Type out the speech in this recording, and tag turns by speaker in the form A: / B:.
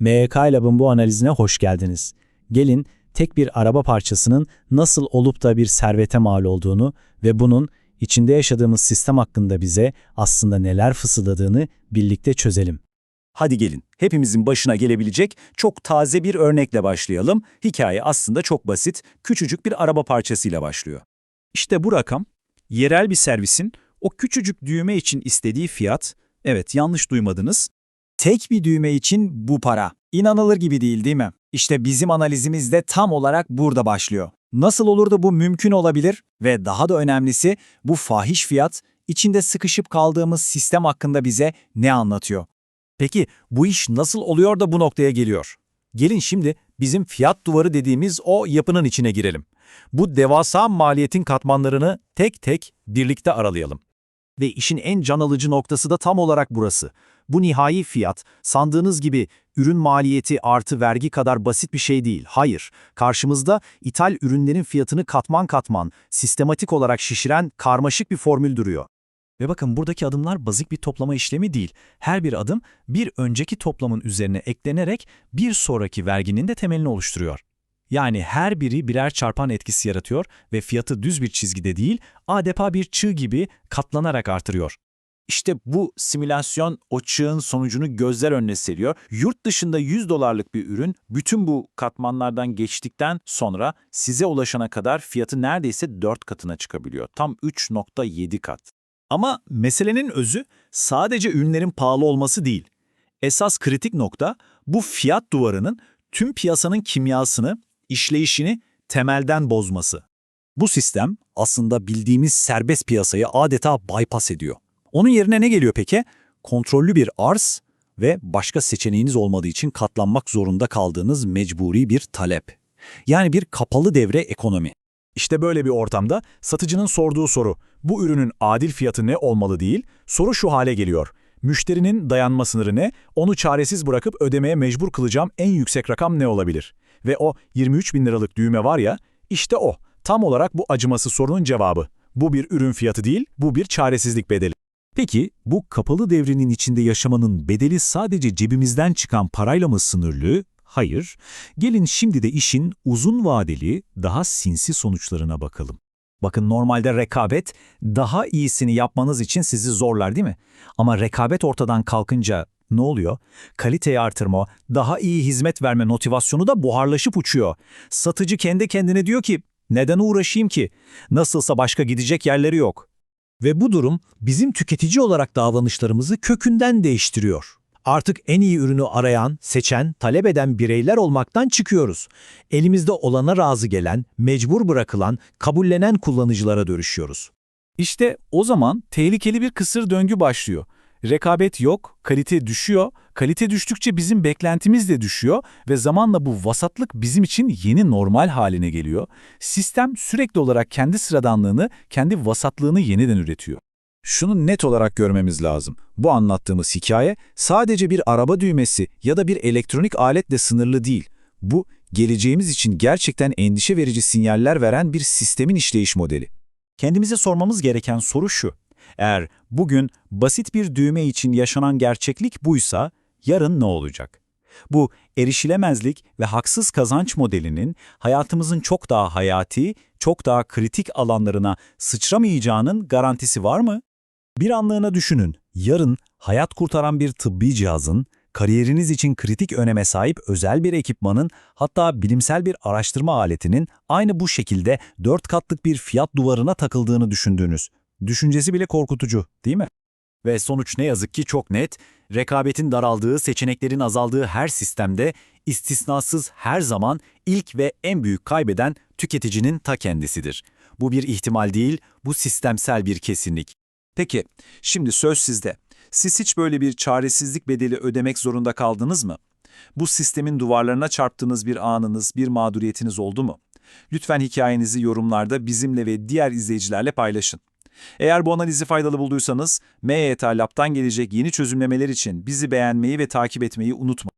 A: MYK Lab'ın bu analizine hoş geldiniz. Gelin tek bir araba parçasının nasıl olup da bir servete mal olduğunu ve bunun içinde yaşadığımız sistem hakkında bize aslında neler fısıldadığını birlikte çözelim.
B: Hadi gelin, hepimizin başına gelebilecek çok taze bir örnekle başlayalım. Hikaye aslında çok basit, küçücük bir araba parçasıyla başlıyor. İşte bu rakam, yerel bir servisin o küçücük düğme için istediği fiyat, evet yanlış duymadınız,
C: Tek bir düğme için bu para. İnanılır gibi değil değil mi? İşte bizim analizimiz de tam olarak burada başlıyor. Nasıl olur da bu mümkün olabilir? Ve daha da önemlisi bu fahiş fiyat içinde sıkışıp kaldığımız sistem hakkında bize ne anlatıyor?
D: Peki bu iş nasıl oluyor da bu noktaya geliyor? Gelin şimdi bizim fiyat duvarı dediğimiz o yapının içine girelim. Bu devasa maliyetin katmanlarını tek tek birlikte aralayalım. Ve işin en can alıcı noktası da tam olarak burası. Bu nihai fiyat, sandığınız gibi ürün maliyeti artı vergi kadar basit bir şey değil. Hayır, karşımızda ithal ürünlerin fiyatını katman katman, sistematik olarak şişiren karmaşık bir formül duruyor. Ve bakın buradaki adımlar bazik bir toplama işlemi değil. Her bir adım bir önceki toplamın üzerine eklenerek bir sonraki verginin de temelini oluşturuyor. Yani her biri birer çarpan etkisi yaratıyor ve fiyatı düz bir çizgide değil, adeta bir çığ gibi katlanarak artırıyor.
B: İşte bu simülasyon o çığın sonucunu gözler önüne seriyor. Yurt dışında 100 dolarlık bir ürün bütün bu katmanlardan geçtikten sonra size ulaşana kadar fiyatı neredeyse 4 katına çıkabiliyor. Tam 3.7 kat.
D: Ama meselenin özü sadece ürünlerin pahalı olması değil. Esas kritik nokta bu fiyat duvarının tüm piyasanın kimyasını, işleyişini temelden bozması.
B: Bu sistem aslında bildiğimiz serbest piyasayı adeta bypass ediyor. Onun yerine ne geliyor peki? Kontrollü bir arz ve başka seçeneğiniz olmadığı için katlanmak zorunda kaldığınız mecburi bir talep. Yani bir kapalı devre ekonomi.
D: İşte böyle bir ortamda satıcının sorduğu soru, bu ürünün adil fiyatı ne olmalı değil, soru şu hale geliyor. Müşterinin dayanma sınırı ne, onu çaresiz bırakıp ödemeye mecbur kılacağım en yüksek rakam ne olabilir? Ve o 23 bin liralık düğme var ya, işte o. Tam olarak bu acıması sorunun cevabı. Bu bir ürün fiyatı değil, bu bir çaresizlik bedeli.
E: Peki bu kapalı devrenin içinde yaşamanın bedeli sadece cebimizden çıkan parayla mı sınırlı? Hayır. Gelin şimdi de işin uzun vadeli, daha sinsi sonuçlarına bakalım.
C: Bakın normalde rekabet daha iyisini yapmanız için sizi zorlar değil mi? Ama rekabet ortadan kalkınca ne oluyor? Kaliteyi artırma, daha iyi hizmet verme motivasyonu da buharlaşıp uçuyor. Satıcı kendi kendine diyor ki, neden uğraşayım ki? Nasılsa başka gidecek yerleri yok.
E: Ve bu durum bizim tüketici olarak davranışlarımızı kökünden değiştiriyor. Artık en iyi ürünü arayan, seçen, talep eden bireyler olmaktan çıkıyoruz. Elimizde olana razı gelen, mecbur bırakılan, kabullenen kullanıcılara dönüşüyoruz.
D: İşte o zaman tehlikeli bir kısır döngü başlıyor. Rekabet yok, kalite düşüyor, kalite düştükçe bizim beklentimiz de düşüyor ve zamanla bu vasatlık bizim için yeni normal haline geliyor. Sistem sürekli olarak kendi sıradanlığını, kendi vasatlığını yeniden üretiyor.
B: Şunu net olarak görmemiz lazım. Bu anlattığımız hikaye sadece bir araba düğmesi ya da bir elektronik aletle sınırlı değil. Bu, geleceğimiz için gerçekten endişe verici sinyaller veren bir sistemin işleyiş modeli.
C: Kendimize sormamız gereken soru şu. Eğer bugün basit bir düğme için yaşanan gerçeklik buysa, yarın ne olacak? Bu erişilemezlik ve haksız kazanç modelinin hayatımızın çok daha hayati, çok daha kritik alanlarına sıçramayacağının garantisi var mı? Bir anlığına düşünün, yarın hayat kurtaran bir tıbbi cihazın, kariyeriniz için kritik öneme sahip özel bir ekipmanın, hatta bilimsel bir araştırma aletinin aynı bu şekilde dört katlık bir fiyat duvarına takıldığını düşündüğünüz. Düşüncesi bile korkutucu, değil mi? Ve sonuç ne yazık ki çok net, rekabetin daraldığı, seçeneklerin azaldığı her sistemde istisnasız her zaman ilk ve en büyük kaybeden tüketicinin ta kendisidir. Bu bir ihtimal değil, bu sistemsel bir kesinlik.
B: Peki, şimdi söz sizde. Siz hiç böyle bir çaresizlik bedeli ödemek zorunda kaldınız mı? Bu sistemin duvarlarına çarptığınız bir anınız, bir mağduriyetiniz oldu mu? Lütfen hikayenizi yorumlarda bizimle ve diğer izleyicilerle paylaşın. Eğer bu analizi faydalı bulduysanız, MYT Lab'dan gelecek yeni çözümlemeler için bizi beğenmeyi ve takip etmeyi unutmayın.